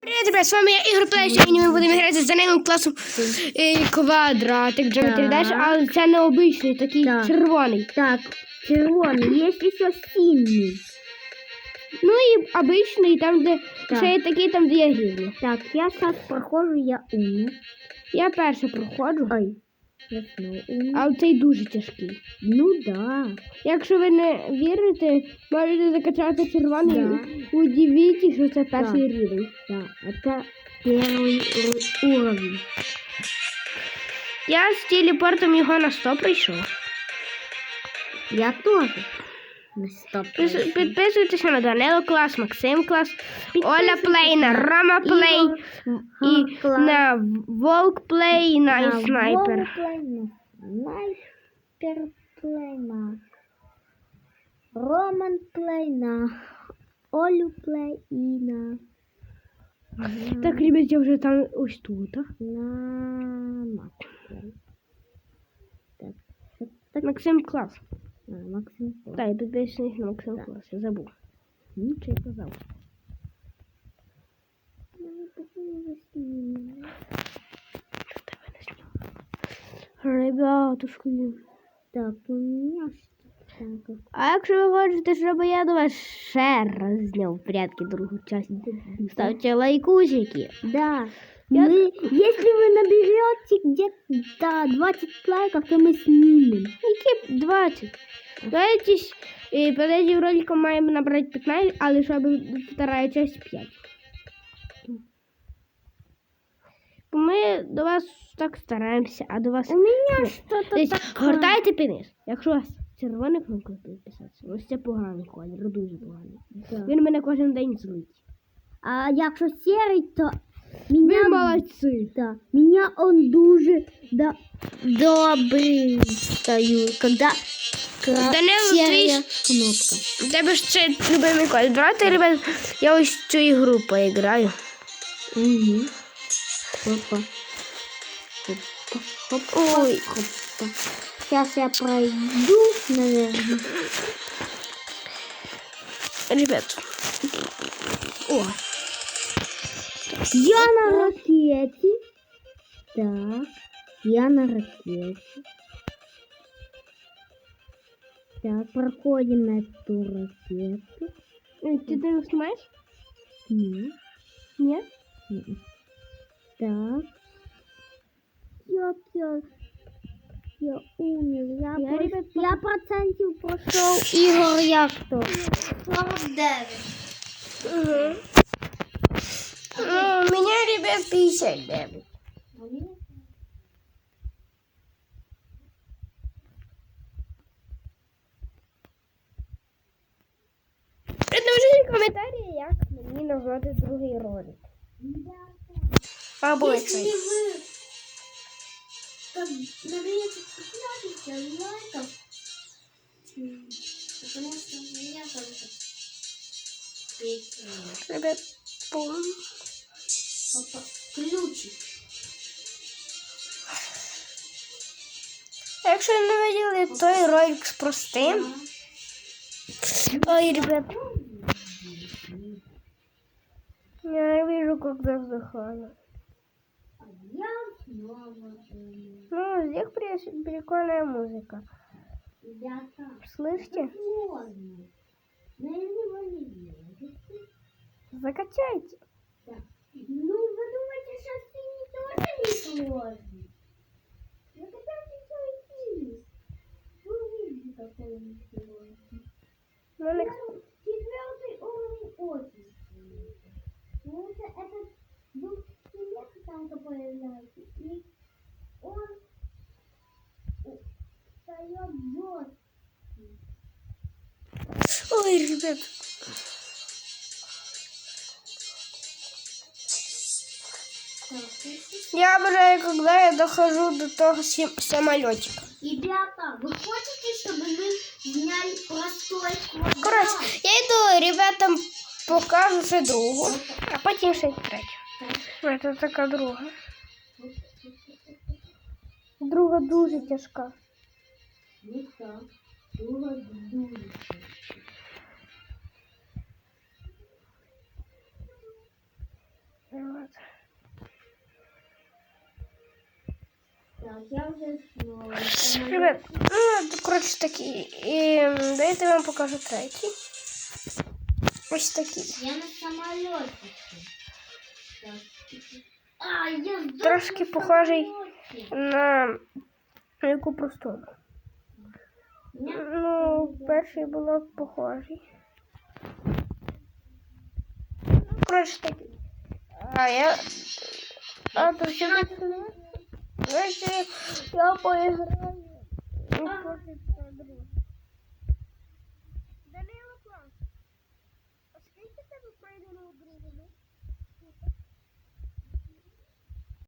Привіт, ребят, з вами я Ігор Плей. Сьогодні ми будемо грати за ним класом е, квадратик Geometry Так. Dash, але це необичний, такий Так. червоний. Так, червоний. Есть еще синий. Ну і обичний, там, де Так. ще є такий, там, де є. Так, я сейчас прохожу, я умный. Я перше проходжу, Ой. А цей дуже тяжкий. Ну да. Якщо ви не вірите, можете закачати червоний Да. удивіться, що це перший да. рівень. Да, це перший уровень. Я з телепортом його на 100 прийшов. Я тоже. Підписуйтеся на Данило клас, Максим клас, Оля Плей, на Рома Плей. І на Волк Плей, на, На Снайпер. Снайпер плей, на Роман плей, на Олю плей і на Так, ребят, я вже там ось тут. на Максим клас. Максим плей. Так, я підписаний на Максим Так. клас, я забув. Ну, що я казав? Ребятушки. Так, у меня что. А якщо ви хочете, щоб я до вас ще раз зняв порядки другу часть, ставте лайкусики. Да. Я- Мы, если вы наберете где-то 20 лайков, то мы снимем. Які 20? Давайте е, перед этим роликом маємо набрати 15, але щоб вторая часть 5. Бо Ми до вас так стараємося, а до вас... У меня что-то Десь такое. гортайте пенис. Якщо у вас червоний кнопка підписатися, ось це поганий колір, дуже поганий. Да. Він мене кожен день злить. А якщо серый, то ви меня, молодці. да, меня он дуже да, добрый стою, когда Данило, серая твій- кнопка. У тебе ж це любимий колір. Давайте, ребят, я ось цю ігру поіграю. Угу. Хопа. Хопа, хопа, Ой. хопа. Сейчас я пройду, наверное. Ребят. О, Я на ракете. Так, я на ракете. Так, проходим эту ракету. е, ти не знімаєш? Нет. Ні? М-м. Так. Як я... Я умер. Я, Я, прос- ребят, я процентів пройшов ігор як то. 49. Угу. У меня, ребят, 59. Напишіть коментарі, як мені назвати другий ролик. Або якщо. как, наберете 15 лайков, м, потому что у меня только Вот так, ключик. А якщо ви виділи той ролик з простим. Ой, ребят. Я вижу, когда вздыхаю. Ну, здесь прикольная музыка. Слышите? Закачайте. Ну, вы думаете, что ты не тоже не сложный? Ну, тогда ты что идти? Ну, видите, как он не сложный. Ну, он... Ну, четвертый уровень очень сильный. Ну, Потому что этот дух человека там появляется, и он встает жесткий. Ой, ребят. Я обожаю, когда я дохожу до того сам- самолетика. Ребята, вы хотите, чтобы мы сняли простой квадрат? Коротше, я йду ребятам покажу ще другу, а потім ще третю. Це така друга. Друга дуже тяжка. Ну друга дуже. показати. Я вже. Ребят, ну, коротше такі. І м, дайте я вам покажу третій. Ось такий. Я на самоліті. А, я Трошки похожий. На яку простому. Ну, перший було похожий. Ну, коротше такий. А я. А то що ви Знаєте, я поиграю, друге. Данило Клас. А скільки тебе пройдено у другому?